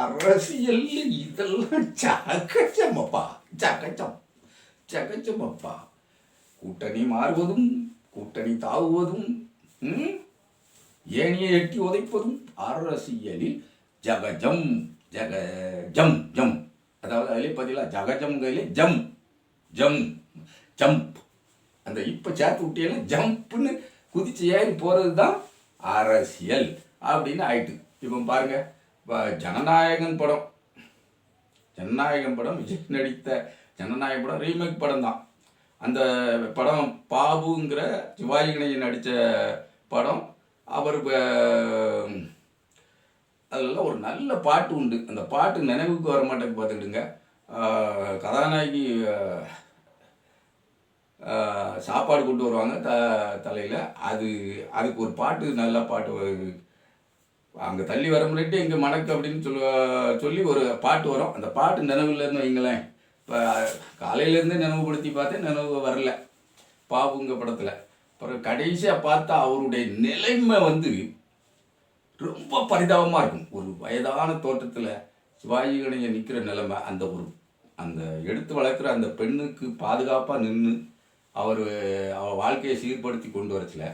அரசியல் இதெல்லாம் சகஜமப்பா சகஜம் அப்பா கூட்டணி மாறுவதும் கூட்டணி தாவுவதும் ம்? எட்டி உதைப்பதும் அரசியலில் ஜகஜம் ஜக ஜம். ஜம் அதாவது அதிலே பதிலா ஜகஜம் கையிலே ஜம் ஜம் ஜம்ப். அந்த இப்போ சேர்த்து விட்டியெல்லாம் ஜம்ப்னு குதிச்சு ஏறி போகிறது தான் அரசியல் அப்படின்னு ஆயிட்டு. இப்போ பாருங்க இப்போ ஜனநாயகன் படம். ஜனநாயகன் படம் விஜய் நடித்த ஜனநாயக படம் ரீமேக் படம் தான். அந்த படம் பாபுங்கிற சிவாஜி கணேசன் நடித்த படம். அவர் அதில் ஒரு நல்ல பாட்டு உண்டு. அந்த பாட்டு நினைவுக்கு வர மாட்டேங்க பார்த்துக்கிடுங்க. கதாநாயகி சாப்பாடு கொண்டு வருவாங்க த தலையில். அது அதுக்கு ஒரு பாட்டு நல்ல பாட்டு வருது. அங்கே தள்ளி வர முன்னாடி இங்கே மணக்கு அப்படின்னு சொல்ல சொல்லி ஒரு பாட்டு வரும். அந்த பாட்டு நினைவுலன்னு வைங்களேன். இப்போ காலையிலேருந்து நினைவுபடுத்தி பார்த்தேன் நினைவு வரல. பாபுங்க படத்தில். அப்புறம் கடைசியாக பார்த்தா அவருடைய நிலைமை வந்து ரொம்ப பரிதாபமாக இருக்கும். ஒரு வயதான தோட்டத்தில் சிவாஜி கணேசன் நிற்கிற நிலைமை அந்த ஒரு அந்த எடுத்து வளர்க்குற அந்த பெண்ணுக்கு பாதுகாப்பாக நின்று அவர் அவள் வாழ்க்கையை சீர்படுத்தி கொண்டு வரச்சில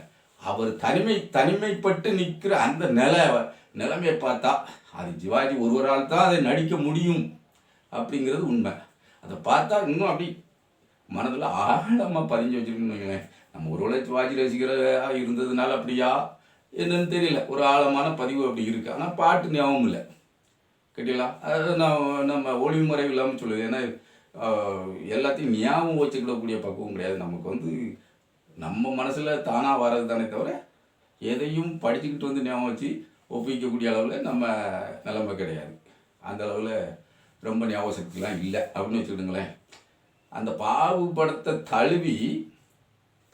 அவர் தனிமை தனிமைப்பட்டு நிற்கிற அந்த நிலை நிலைமையை பார்த்தா அது சிவாஜி ஒருவரால் தான் அதை நடிக்க முடியும் அப்படிங்கிறது உண்மை. அதை பார்த்தா இன்னும் அப்படி மனதில் ஆழமாக பதிஞ்சு வச்சிருக்குன்னு நம்ம நம்ம ஒருவேளை சிவாஜி ரசிகராக இருந்ததுனால அப்படியா? என்னன்னு தெரியல. ஒரு ஆழமான பதிவு அப்படி இருக்குது ஆனால் பாட்டு ஞாபகம் இல்லை. கேட்டீங்களா? அது நான் நம்ம ஒளிமுறை இல்லாமல் சொல்லுது. ஏன்னா எல்லாத்தையும் ஞாபகம் வச்சுக்கிடக்கூடிய பக்குவம் கிடையாது. நமக்கு வந்து நம்ம மனசில் தானாக வர்றது தானே தவிர எதையும் படிச்சுக்கிட்டு வந்து ஞாபகம் வச்சு ஒப்பிக்கக்கூடிய அளவில் நம்ம நிலைமை கிடையாது. அந்த அளவில் ரொம்ப ஞாபக சக்திலாம் இல்லை. அப்படின்னு வச்சுக்கிடுங்களேன். அந்த பாவுபடத்தை தழுவி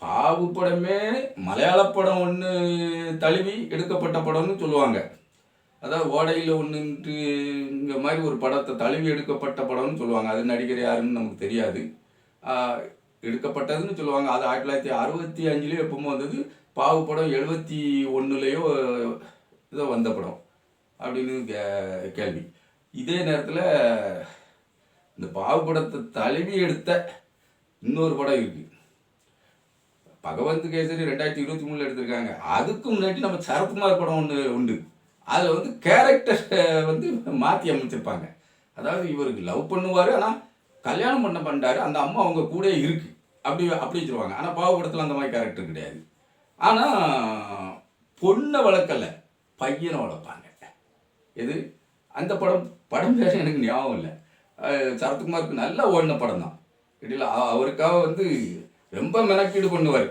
பாவு படமே மலையாள படம் ஒன்று தழுவி எடுக்கப்பட்ட படம்னு சொல்லுவாங்க. அதாவது ஓடையில் ஒன்றுன்ட்டு மாதிரி ஒரு படத்தை தழுவி எடுக்கப்பட்ட படம்னு சொல்லுவாங்க. அது நடிகர் யாருன்னு நமக்கு தெரியாது. எடுக்கப்பட்டதுன்னு சொல்லுவாங்க. அது ஆயிரத்தி தொள்ளாயிரத்தி அறுபத்தி அஞ்சுலேயோ எப்பவும் வந்தது. பாவு படம் எழுபத்தி ஒன்றுலேயோ இதோ வந்த படம் அப்படின்னு கே கேள்வி. இதே நேரத்தில் இந்த பாவு படத்தை தழுவி எடுத்த இன்னொரு படம் இருக்குது பகவந்த் கேசரி ரெண்டாயிரத்தி இருபத்தி மூணில் எடுத்திருக்காங்க. அதுக்கு முன்னாடி நம்ம சரத்குமார் படம் ஒன்று உண்டு. அதில் வந்து கேரக்டர் வந்து மாற்றி அமைச்சிருப்பாங்க. அதாவது இவருக்கு லவ் பண்ணுவார் ஆனால் கல்யாணம் பண்ண பண்ணிட்டாரு அந்த அம்மா அவங்க கூட இருக்கு. அப்படி அப்படி வச்சுருவாங்க. ஆனால் பாவப்படத்தில் அந்த மாதிரி கேரக்டர் கிடையாது. ஆனால் பொண்ணை வளர்க்கலை. பையனை வளர்ப்பாங்க எது? அந்த படம் படம் பேர் எனக்கு ஞாபகம் இல்லை. சரத்குமாருக்கு நல்லா ஓடின படம் தான். இடையில அவருக்காக வந்து ரொம்ப மெனக்கீடு பண்ணுவார்.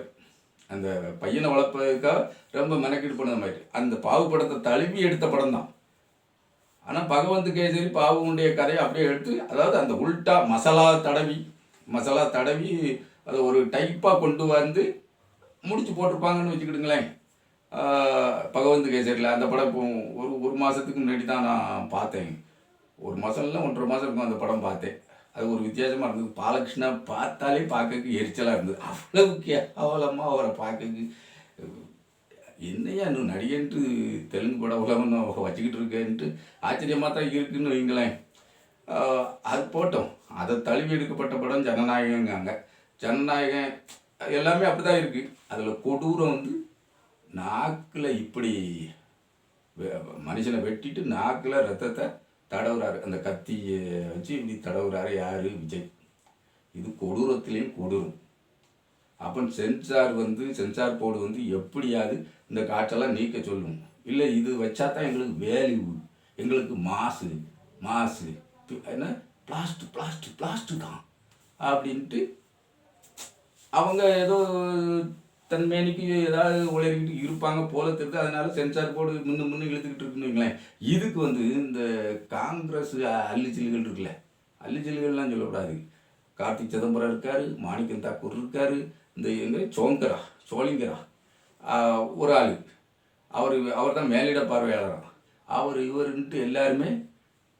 அந்த பையனை வளர்ப்பதுக்காக ரொம்ப மெனக்கீடு பண்ண மாதிரி. அந்த பாவு படத்தை தழுவி எடுத்த படம் தான். ஆனால் பகவந்த் கேசரி பாவுடைய கதையை அப்படியே எடுத்து அதாவது அந்த உல்ட்டா மசாலா தடவி மசாலா தடவி அதை ஒரு டைப்பாக கொண்டு வந்து முடிச்சு போட்டிருப்பாங்கன்னு வச்சுக்கிடுங்களேன். பகவந்த் கேசரியில் அந்த படம் ஒரு ஒரு மாதத்துக்கு முன்னாடி தான் நான் பார்த்தேன். ஒரு மாதம் இல்லை ஒன்றரை மாதம் இருக்கும் அந்த படம் பார்த்தேன். அது ஒரு வித்தியாசமாக இருந்தது. பாலகிருஷ்ணா பார்த்தாலே பார்க்கறதுக்கு எரிச்சலாக இருந்தது. அவ்வளவு கேவலமாக அவரை பார்க்கக்கு என்னையா இன்னும் நடிகன்ட்டு தெலுங்கு பட உலகம் வச்சுக்கிட்டு இருக்கேன்ட்டு ஆச்சரியமாக தான் இருக்குன்னு வைங்களேன். அது போட்டோம். அதை தழுவி எடுக்கப்பட்ட படம் ஜனநாயகங்காங்க ஜனநாயகம் எல்லாமே அப்படி தான் இருக்குது அதில் கொடூரம் வந்து நாக்கில் இப்படி மனுஷனை வெட்டிட்டு நாக்கில் ரத்தத்தை தடவுறாரு. அந்த கத்தியை வச்சு இப்படி தடவுறாரு யார்? விஜய். இது கொடூரத்திலையும் கொடூரம். அப்போ சென்சார் வந்து சென்சார் போர்டு வந்து எப்படியாவது இந்த காற்றெல்லாம் நீக்க சொல்லும். இல்லை இது வச்சா தான் எங்களுக்கு வேல்யூ எங்களுக்கு மாசு மாசு. என்ன? பிளாஸ்ட் பிளாஸ்ட் பிளாஸ்ட் தான். அப்படின்ட்டு அவங்க ஏதோ தன்மேனிக்கு ஏதாவது உழைக்கிட்டு இருப்பாங்க போல தெரியுது. அதனால சென்சார் போர்டு முன்னு முன்னு இழுத்துக்கிட்டு இருக்குன்னு வைங்களேன். இதுக்கு வந்து இந்த காங்கிரஸ் அள்ளிச்சில்கள் இருக்குல்ல அள்ளிச்சில்கள்லாம் சொல்லக்கூடாது. கார்த்திக் சிதம்பரம் இருக்கார் மாணிக்கம் தாக்கூர் இருக்கார் இந்த எங்க சோங்கரா சோழிங்கரா ஒரு ஆள். அவர் அவர் தான் மேலிட பார்வையாளராம். அவர் இவருன்ட்டு எல்லாருமே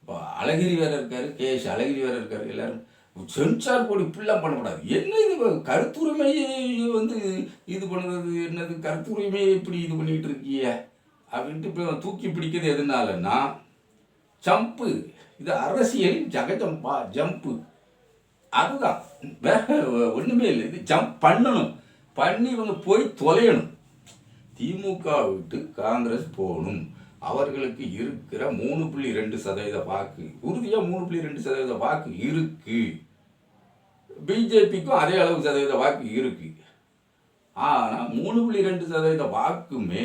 இப்போ அழகிரி வேறு இருக்கார் கேஎஸ் அழகிரி வேறு இருக்கார் எல்லோரும் சென்சார் போர்டு இப்படிலாம் பண்ணக்கூடாது. என்ன இது கருத்துரிமையை வந்து இது பண்ணுறது என்னது? கருத்துரிமையை இப்படி இது பண்ணிக்கிட்டு இருக்கீங்க அப்படின்ட்டு இப்போ தூக்கி பிடிக்கிறது எதுனாலன்னா ஜம்ப்பு இது அரசியலின் ஜகஜம்பா ஜம்ப்பு அதுதான். வேற ஒன்றுமே இல்லை. இது ஜம்ப் பண்ணணும். பண்ணி இவங்க போய் தொலையணும். திமுக விட்டு காங்கிரஸ் போகணும். அவர்களுக்கு இருக்கிற மூணு புள்ளி ரெண்டு சதவீத வாக்கு உறுதியாக மூணு புள்ளி ரெண்டு சதவீத வாக்கு இருக்கு. பிஜேபிக்கும் அதே அளவு சதவீத வாக்கு இருக்கு. ஆனால் மூணு புள்ளி ரெண்டு சதவீத வாக்குமே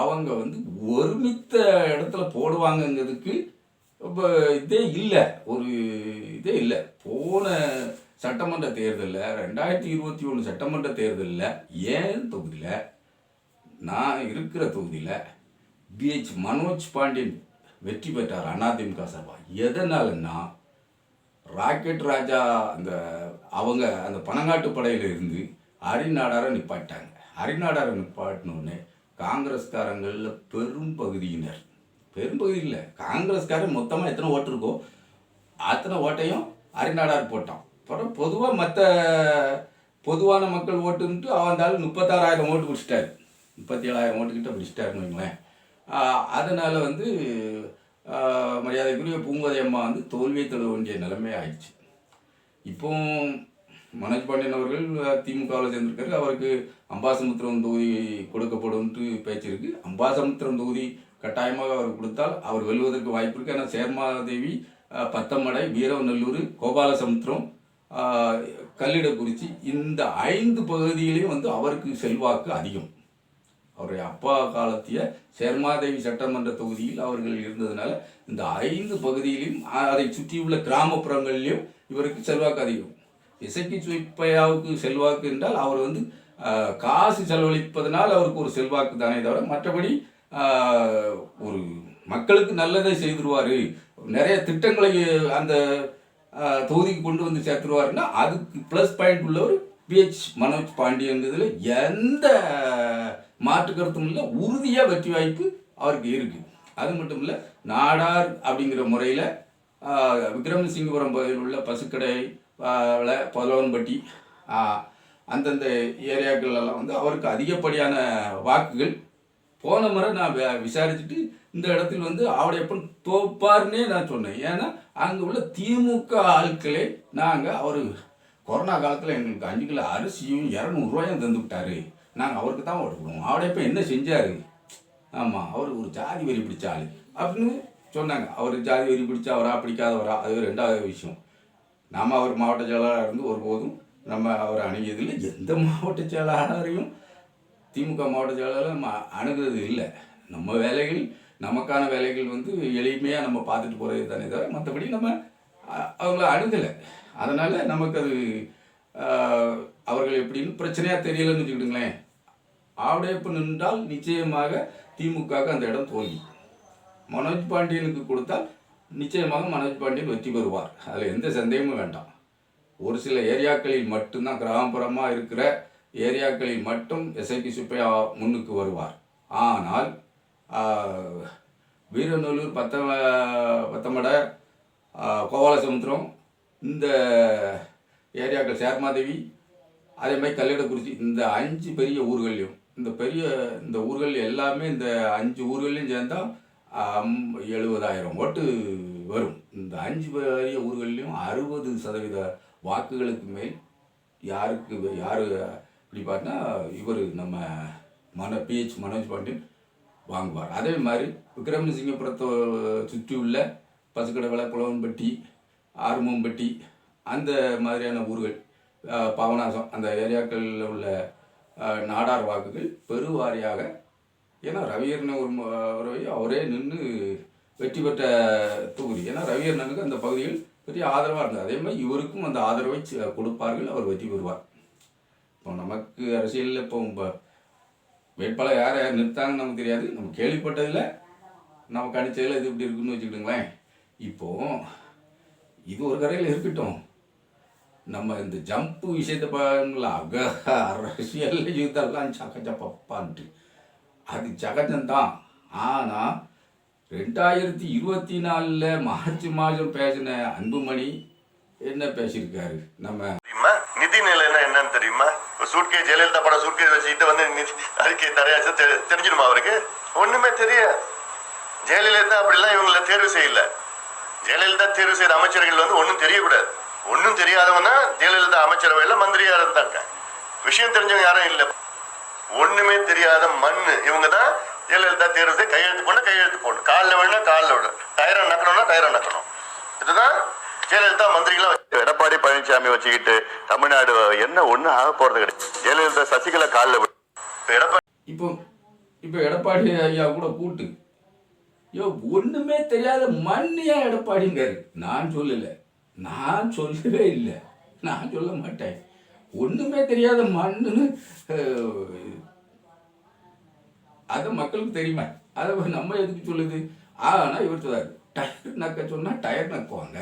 அவங்க வந்து ஒருமித்த இடத்துல போடுவாங்கங்கிறதுக்கு இப்போ இதே இல்லை. ஒரு இதே இல்லை. போன சட்டமன்ற தேர்தலில் ரெண்டாயிரத்தி இருபத்தி ஒன்று சட்டமன்ற தேர்தலில் ஏன் தொகுதியில் நான் இருக்கிற தொகுதியில் பிஹெச் மனோஜ் பாண்டியன் வெற்றி பெற்றார் அதிமுக சபா. எதனாலன்னா ராக்கெட் ராஜா அந்த அவங்க அந்த பனங்காட்டு படையில் இருந்து அரிநாடாரை நிப்பாட்டாங்க அரிநாடாரை நிப்பாட்டினோடனே காங்கிரஸ்காரங்களில் பெரும் பகுதியினர். பெரும் பகுதி இல்லை காங்கிரஸ்காரன் மொத்தமாக எத்தனை ஓட்டு இருக்கோ அத்தனை ஓட்டையும் அரிநாடார் போட்டான். அப்புறம் பொதுவாக மற்ற பொதுவான மக்கள் ஓட்டுன்ட்டு அவன் முப்பத்தாறாயிரம் ஓட்டு பிடிச்சிட்டாரு. முப்பத்தி ஏழாயிரம் ஓட்டுக்கிட்ட பிடிச்சிட்டாருன்னு வைங்களேன். அதனால் வந்து மரியாதைக்குரிய பூங்கோதை அம்மா வந்து தோல்வியை தழுவ வேண்டிய நிலைமை ஆயிடுச்சு. இப்போ மனோஜ் பாண்டியன் அவர்கள் திமுகவில் சேர்ந்திருக்காரு. அவருக்கு அம்பாசமுத்திரம் தொகுதி கொடுக்கப்படும்ட்டு பேச்சு இருக்கு. அம்பாசமுத்திரம் தொகுதி கட்டாயமாக அவர் கொடுத்தால் அவர் வெல்வதற்கு வாய்ப்பு இருக்குது ஏன்னா சேர்மாதேவி பத்தமடை வீரவநல்லூர் கோபாலசமுத்திரம் கல்லிடக்குறிச்சி இந்த ஐந்து பகுதியிலையும் வந்து அவருக்கு செல்வாக்கு அதிகம். அவருடைய அப்பா காலத்திய சேர்மாதேவி சட்டமன்ற தொகுதியில் அவர்கள் இருந்ததுனால இந்த ஐந்து பகுதியிலும் அதை சுற்றியுள்ள கிராமப்புறங்களிலும் இவருக்கு செல்வாக்கு அதிகம். இசைக்கு சுப்பையாவுக்கு செல்வாக்கு என்றால் அவர் வந்து காசு செலவழிப்பதனால் அவருக்கு ஒரு செல்வாக்கு தானே தவிர மற்றபடி ஒரு மக்களுக்கு நல்லதை செய்திருவார். நிறைய திட்டங்களை அந்த தொகுதிக்கு கொண்டு வந்து சேர்த்துருவாருன்னா அதுக்கு ப்ளஸ் பாயிண்ட் உள்ளவர் பிஹெச் மனோஜ் பாண்டியன்றதில் எந்த மாற்று கருத்தும் இல்லை உறுதியாக வெற்றி வாய்ப்பு அவருக்கு இருக்குது அது மட்டும் இல்லை நாடார் அப்படிங்கிற முறையில் விக்ரமசிங்கபுரம் பகுதியில் உள்ள பசுக்கடை பலவன்பட்டி அந்தந்த ஏரியாக்கள் எல்லாம் வந்து அவருக்கு அதிகப்படியான வாக்குகள். போன முறை நான் விசாரிச்சுட்டு இந்த இடத்தில் வந்து ஆவடையப்பன் தோப்பார்னே நான் சொன்னேன். ஏன்னா அங்கே உள்ள திமுக ஆட்களே நாங்கள் அவர் கொரோனா காலத்தில் எங்களுக்கு அஞ்சு கிலோ அரிசியும் இரநூறுவாயும் தந்துவிட்டாரு. நாங்கள் அவருக்கு தான் ஓட்டு போடுவோம். இப்போ என்ன செஞ்சார்? ஆமாம் அவர் ஒரு ஜாதி வெறி பிடிச்சாள் அப்படின்னு சொன்னாங்க. அவர் ஜாதி வெறி அவரா பிடிக்காதவரா அது ரெண்டாவது விஷயம். நாம் அவர் மாவட்ட செயலாளராக இருந்து ஒருபோதும் நம்ம அவர் அணுகியதில்லை. எந்த மாவட்ட செயலாளரையும் திமுக மாவட்ட செயலாளர் நம்ம அணுகிறது இல்லை. நம்ம வேலைகள் நமக்கான வேலைகள் வந்து எளிமையாக நம்ம பார்த்துட்டு போகிறது தானே தவிர மற்றபடி நம்ம அவங்கள அணுகலை. அதனால் நமக்கு அது அவர்கள் எப்படின்னு பிரச்சனையாக தெரியலைன்னு வச்சுக்கிட்டுங்களேன். ஆவடையப்பு நின்றால் நிச்சயமாக திமுகவுக்கு அந்த இடம் தோல்வி மனோஜ் பாண்டியனுக்கு கொடுத்தால் நிச்சயமாக மனோஜ் பாண்டியன் வெற்றி பெறுவார். அதில் எந்த சந்தேகமும் வேண்டாம். ஒரு சில ஏரியாக்களில் மட்டும்தான் கிராமப்புறமாக இருக்கிற ஏரியாக்களில் மட்டும் எஸ்ஐபி சுப்பையா முன்னுக்கு வருவார். ஆனால் வீரநூலூர் வீரநல்லூர் பத்த பத்தமடை கோபாலசமுத்திரம் இந்த ஏரியாக்கள் சேர்மாதேவி அதே மாதிரி கல்லிடக்குறிச்சி இந்த அஞ்சு பெரிய ஊர்கள்லையும் இந்த பெரிய இந்த ஊர்கள் எல்லாமே இந்த அஞ்சு ஊர்களையும் சேர்ந்தால் எழுபதாயிரம் ஓட்டு வரும். இந்த அஞ்சு பெரிய ஊர்கள்லையும் அறுபது சதவீத வாக்குகளுக்கு மேல் யாருக்கு யார் இப்படி பார்த்தா இவர் நம்ம மன பிஹெச் மனோஜ் பாண்டியன் வாங்குவார். அதே மாதிரி விக்ரமசிங்கபுரத்தை சுற்றியுள்ள பசுக்கடவளை குளவன்பட்டி ஆறுமம்பட்டி அந்த மாதிரியான ஊர்கள் அஹ், அந்த ஏரியாக்களில் உள்ள நாடார் வாக்குகள் பெருவாரியாக ஏன்னா ரவியர்னு ஒரு ஒரு அவரே நின்று வெற்றி பெற்ற தொகுதி. ஏன்னா ரவியர்னனுக்கு அந்த பகுதியில் பெரிய ஆதரவாக இருந்தது. அதே மாதிரி இவருக்கும் அந்த ஆதரவை கொடுப்பார்கள் அவர் வெற்றி பெறுவார். இப்போ நமக்கு அரசியலில் இப்போ இப்போ வேட்பாளர் யார் யார் நிறுத்தாங்கன்னு நமக்கு தெரியாது. நம்ம கேள்விப்பட்டதில் நம்ம கணிச்சதில் இது இப்படி இருக்குன்னு வச்சுக்கிட்டுங்களேன். இப்போது இது ஒரு கரையில் இருக்கட்டும். நம்ம இந்த ஜம்ப் விஷயத்தை பாருங்களா அக அரசியல் யுத்தம்லாம் சகஜப்பப்பான்ட்டு. அது சகஜம்தான். ஆனால் ரெண்டாயிரத்தி இருபத்தி நாலில் மார்ச் மாதம் பேசின அன்புமணி என்ன பேசியிருக்காரு? நம்ம தெரியுமா? நிதி நிலைன்னா என்னன்னு தெரியுமா? சூட்கே ஜெயலலிதா படம் சூட்கே வச்சுக்கிட்டு வந்து நிதி அறிக்கை தரையாச்சு தெ- தெரிஞ்சிடுமா அவருக்கு? ஒண்ணுமே தெரியாது. ஜெயலலிதா அப்படிலாம் இவங்கள தேர்வு செய்யல. ஜெயலலிதா தேர்வு செய்த அமைச்சர்கள் வந்து ஒன்றும் தெரியக்கூடாது. ஒன்றும் தெரியாதவன் தான் ஜெயலலிதா அமைச்சரவையில் மந்திரியாக இருந்தாங்க. விஷயம் தெரிஞ்சவங்க யாரும் இல்லை. ஒண்ணுமே தெரியாத மண்ணு. இவங்க தான் ஜெயலலிதா தேர்வு கையெழுத்து போட கையெழுத்து போடணும். காலில் வேணா காலில் விட டயரை நக்கணும்னா டயரை நக்கணும். இதுதான் ஜெயலலிதா மந்திரிகளா எடப்பாடி பழனிசாமி வச்சுக்கிட்டு தமிழ்நாடு என்ன ஒன்றும் ஆக போறது கிடையாது. ஜெயலலிதா சசிகலா காலில் விட எடப்பாடி இப்போ இப்போ எடப்பாடி ஐயா கூட கூட்டு. ஐயோ ஒன்றுமே தெரியாத மண்ணியா எடப்பாடிங்கிறாரு? நான் சொல்லலை. நான் சொல்லவே இல்லை. நான் சொல்ல மாட்டேன். ஒன்றுமே தெரியாத மண்ணுன்னு அதை அது மக்களுக்கு தெரியுமா? அதை நம்ம எதுக்கு சொல்லுது? ஆனால் இவர் சொல்றாரு டயர் நக்க சொன்னால் டயர் நக்குவாங்க.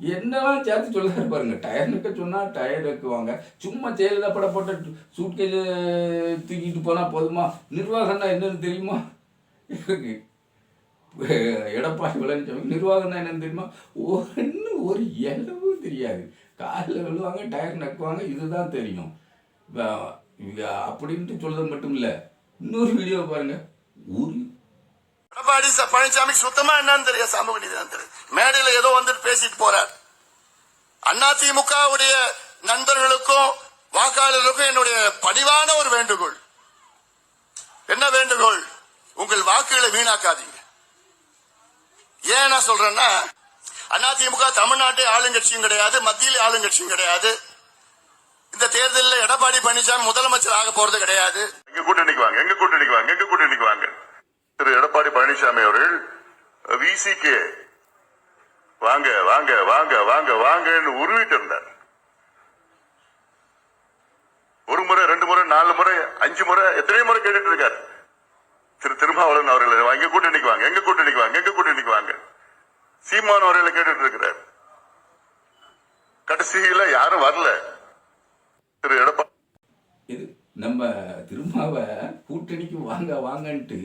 என்னெல்லாம் சேர்த்து சொல்லுறாரு பாருங்க. டயர் நக்க சொன்னால் டயர் நக்குவாங்க. சும்மா ஜெயலலிதா பட போட்ட சூட்கேஜ் தூக்கிட்டு போனால் போதுமா? நிர்வாகம்னா என்னன்னு தெரியுமா? இருக்கு எடப்பாடி பழனிசாமி தான் என்னன்னு தெரியுமா? ஒன்று ஒரு இலவும் தெரியாது. காலில் விழுவாங்க டயர் நக்குவாங்க இதுதான் தெரியும். அப்படின்ட்டு சொல்றது மட்டும் இல்லை. இன்னொரு வீடியோ பாருங்க. ஒரு எடப்பாடி ச- பழனிசாமி சுத்தமா என்னன்னு தெரியாது சமூக நீதி தெரியும் மேடையில் ஏதோ வந்துட்டு பேசிட்டு போறார். அதிமுகவுடைய நண்பர்களுக்கும் வாக்காளர்களுக்கும் என்னுடைய பணிவான ஒரு வேண்டுகோள். என்ன வேண்டுகோள்? உங்கள் வாக்குகளை வீணாக்காதீங்க. ஏன் நான் சொல்றேன்னா அதிமுக தமிழ்நாட்டை ஆளுங்கட்சியும் கிடையாது மத்தியில் ஆளுங்கட்சியும் கிடையாது. இந்த தேர்தலில் எடப்பாடி பழனிசாமி முதலமைச்சர் ஆக போறது கிடையாது. எங்க கூட்டணிக்கு வாங்க எங்க கூட்டணிக்கு வாங்க எங்க கூட்டணிக்கு வாங்க. திரு எடப்பாடி பழனிசாமி அவர்கள் விசிகே வாங்க வாங்க வாங்க வாங்க வாங்கன்னு உருவிட்டு இருந்தார். ஒரு முறை ரெண்டு முறை நாலு முறை அஞ்சு முறை எத்தனை முறை கேட்டுட்டு இருக்காரு. திரு திருமாவளவன் அவர்கள் எங்க கூட்டணிக்கு வாங்க எங்க கூட்டணிக்கு வாங்க எங்க கூட்டணிக்கு வாங்க. சீமான் அவர்களை கேட்டுட்டு இருக்கிறார். கடைசியில யாரும் வரல. திரு எடப்பாடி இது நம்ம திருமாவை கூட்டணிக்கு வாங்க வாங்கன்ட்டு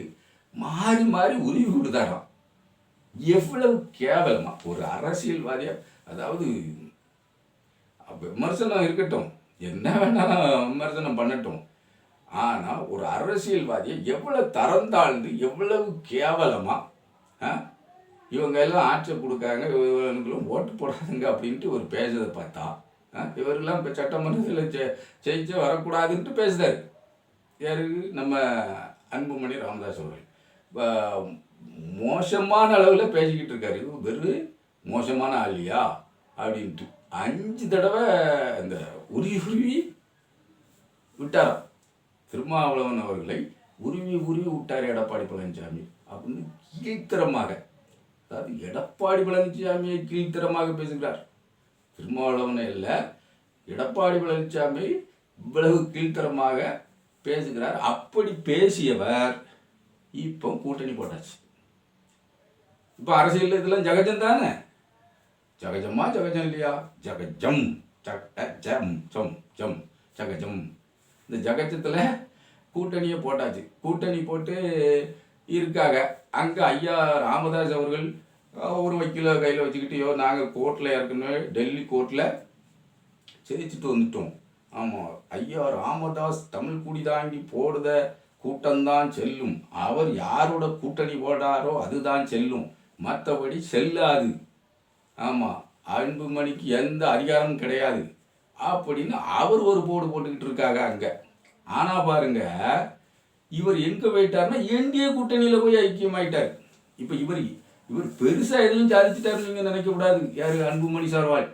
மாறி மாறி உருவி விடுதாராம். எவ்வளவு கேவலமா ஒரு அரசியல்வாதியா அதாவது விமர்சனம் இருக்கட்டும் என்ன வேணாலும் விமர்சனம் பண்ணட்டும். ஆனால் ஒரு அரசியல்வாதியை எவ்வளோ தரந்தாழ்ந்து எவ்வளவு கேவலமாக இவங்க எல்லாம் ஆட்சி கொடுக்காங்க இவங்களும் ஓட்டு போடாதுங்க அப்படின்ட்டு ஒரு பேசுறதை பார்த்தா ஆ? இவரெல்லாம் இப்போ சட்டமன்றத்தில் ஜெ ஜெயிச்சு வரக்கூடாதுன்ட்டு பேசுகிறாரு யாரு? நம்ம அன்புமணி ராமதாஸ் அவர்கள். இப்போ மோசமான அளவில் பேசிக்கிட்டு இருக்காரு. இவர் வெறும் மோசமான ஆளியா அப்படின்ட்டு அஞ்சு தடவை இந்த உருவி உருவி விட்டாராம். திருமாவளவன் அவர்களை உருவி உருவி விட்டார் எடப்பாடி பழனிசாமி. அப்படின்னு கீழ்த்தரமாக அதாவது எடப்பாடி பழனிசாமியை கீழ்த்தரமாக பேசுகிறார். திருமாவளவனை இல்லை எடப்பாடி பழனிசாமி இவ்வளவு கீழ்த்தரமாக பேசுகிறார். அப்படி பேசியவர் இப்போ கூட்டணி போட்டாச்சு. இப்போ அரசியல் இதெல்லாம் ஜகஜம் தானே? ஜகஜமா ஜகஜம் இல்லையா? ஜகஜம் ஜம் ஜம் ஜம் ஜகஜம். இந்த ஜகஜத்தில் கூட்டணியை போட்டாச்சு. கூட்டணி போட்டு இருக்காங்க. அங்கே ஐயா ராமதாஸ் அவர்கள் ஒரு வக்கீல கையில் வச்சுக்கிட்டு யோ நாங்கள் கோர்ட்டில் ஏற்கனவே டெல்லி கோர்ட்டில் ஜெயிச்சுட்டு வந்துட்டோம். ஆமாம் ஐயா ராமதாஸ் தமிழ் குடி தாங்கி போடுத கூட்டம்தான் செல்லும். அவர் யாரோட கூட்டணி போடாரோ அதுதான் செல்லும். மற்றபடி செல்லாது. ஆமாம் அன்புமணிக்கு எந்த அதிகாரமும் கிடையாது. அப்படின்னு அவர் ஒரு போடு போட்டுக்கிட்டு இருக்காங்க அங்கே. ஆனால் பாருங்க இவர் எங்கே போயிட்டாருன்னா என்டிஏ கூட்டணியில் போய் ஐக்கியமாயிட்டார். இப்போ இவர் இவர் பெருசாக எதையும் சாதிச்சிட்டாருன்னு நீங்கள் நினைக்கக்கூடாது யார்? அன்புமணி சார்வாள்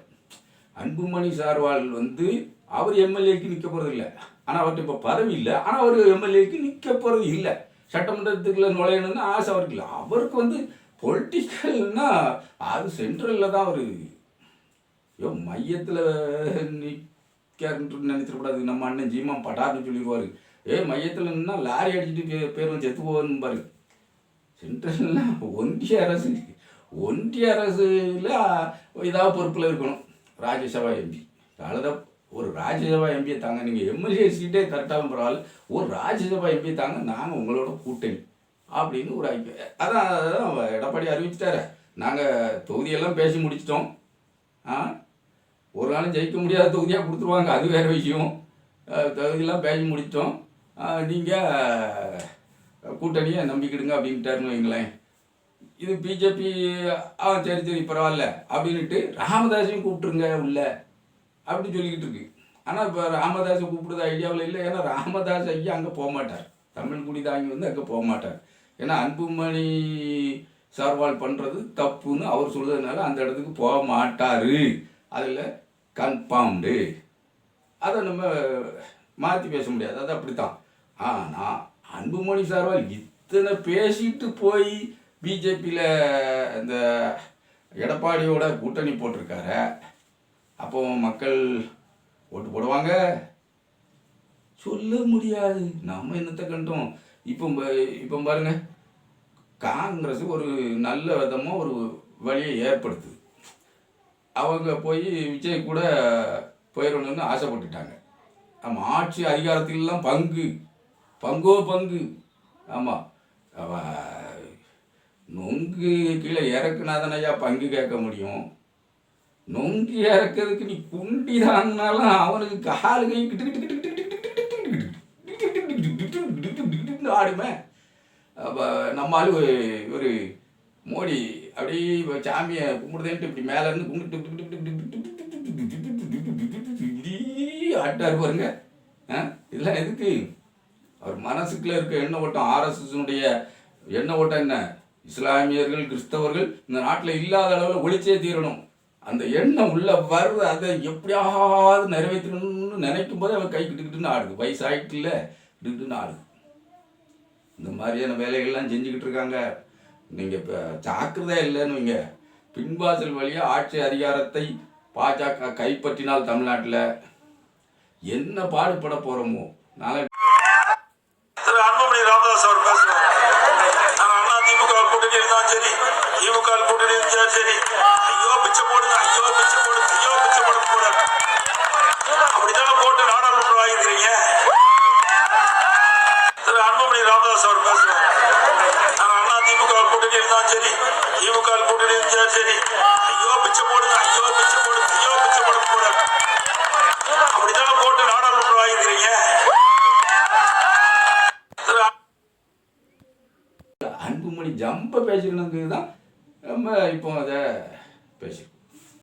அன்புமணி சார்வாள் வந்து அவர் எம்எல்ஏக்கு நிற்க போகிறது இல்லை. ஆனால் அவர்கிட்ட இப்போ பதவி இல்லை. ஆனால் அவர் எம்எல்ஏக்கு நிற்க போகிறது இல்லை. சட்டமன்றத்துக்குள்ள நுழையணும்னு ஆசை அவருக்கு இல்லை. அவருக்கு வந்து பொலிட்டிக்கல்னா அது சென்ட்ரலில் தான் அவர். ஐயோ மையத்தில் கேரக்டர்னு நினைச்சிடக்கூடாது நம்ம அண்ணன் ஜீமான் பட்டார்னு சொல்லிடுவார் ஏ மையத்தில் நின்னா லாரி அடிச்சுட்டு பே- பேரும் செத்து போகணும் பாரு. சென்ட்ரல்னா ஒன்றிய அரசு ஒன்றிய அரசில் இதாக பொறுப்பில் இருக்கணும். ராஜ்யசபா எம்பி அவ்வளோதான் ஒரு ராஜ்யசபா எம்பியை தாங்க நீங்கள் எம்எல்ஏ சீட்டே தரட்டாலும் பரவாயில்ல ஒரு ராஜ்யசபா எம்பியை தாங்க நாங்கள் உங்களோட கூட்டணி அப்படின்னு ஒரு ஐபி அதான் அதான் எடப்பாடி அறிவிச்சிட்டாரு. நாங்கள் தொகுதியெல்லாம் பேசி முடிச்சிட்டோம். ஆ? ஒரு நாளும் ஜெயிக்க முடியாத தொகுதியாக கொடுத்துருவாங்க. அது வேறு விஷயம். தகுதியெல்லாம் பேசி முடித்தோம் நீங்கள் கூட்டணியை நம்பிக்கிடுங்க அப்படின்ட்டாருன்னு வைங்களேன். இது பிஜேபி ஆ சரி சரி பரவாயில்ல அப்படின்ட்டு ராமதாஸையும் கூப்பிட்டுருங்க உள்ள அப்படின்னு சொல்லிக்கிட்டு இருக்கு. ஆனால் இப்போ ராமதாஸை கூப்பிடுறது ஐடியாவில் இல்லை. ஏன்னா ராமதாஸ் ஐயா அங்கே போக மாட்டார். தமிழ் குடி தாங்கி வந்து அங்கே போக மாட்டார். ஏன்னா அன்புமணி சார்வால் பண்ணுறது தப்புன்னு அவர் சொல்கிறதுனால அந்த இடத்துக்கு போக மாட்டார். அதில் கன்ஃபார்ம்டு அதை நம்ம மாற்றி பேச முடியாது. அது அப்படித்தான். ஆனால் அன்புமணி சார்பால் இத்தனை பேசிட்டு போய் பிஜேபியில் இந்த எடப்பாடியோட கூட்டணி போட்டிருக்காரு. அப்போ மக்கள் ஓட்டு போடுவாங்க. சொல்ல முடியாது. நம்ம என்னத்தை கண்டோம்? இப்போ இப்போ பாருங்க. காங்கிரஸ் ஒரு நல்ல விதமாக ஒரு வழியை ஏற்படுத்துது. அவங்க போய் விஜய் கூட போயிடணும்னு ஆசைப்பட்டுட்டாங்க நம்ம ஆட்சி அதிகாரத்திலெல்லாம் பங்கு பங்கோ பங்கு ஆமாம் நொங்கு கீழே இறக்குனாதானையா பங்கு கேட்க முடியும் நொங்கு இறக்கிறதுக்கு நீ குண்டி தான்னாலும் அவனுக்கு கால் கை கிட்டு கிட்டு கிட்டு கிட்டு ஆடுமே நம்ம ஆளு ஒரு மோடி அப்படியே சாமியை கும்பிடுதேன்ட்டு இப்படி மேலே இருந்து கும்பிட்டு ஆட்டார் பாருங்க ஆ இதெல்லாம் எதுக்கு அவர் மனசுக்குள்ள இருக்க எண்ண ஓட்டம் ஆர்எஸ்எஸ்னுடைய எண்ண ஓட்டம் என்ன இஸ்லாமியர்கள் கிறிஸ்தவர்கள் இந்த நாட்டில் இல்லாத அளவில் ஒழிச்சே தீரணும் அந்த எண்ணம் உள்ள வருது அதை எப்படியாவது நிறைவேற்றணும்னு நினைக்கும் போது அவன் கை கிட்டுக்கிட்டுன்னு ஆடுது வயசாயிட்டுல கிட்டுக்கிட்டுன்னு ஆடுது இந்த மாதிரியான வேலைகள்லாம் செஞ்சுக்கிட்டு இருக்காங்க நீங்கள் இப்போ ஜாக்கிரதையாக இல்லைன்னு வைங்க. பின்வாசல் வழியாக ஆட்சி அதிகாரத்தை பாஜக கைப்பற்றினால் தமிழ்நாட்டில் என்ன பாடுபட போகிறோமோ நாளை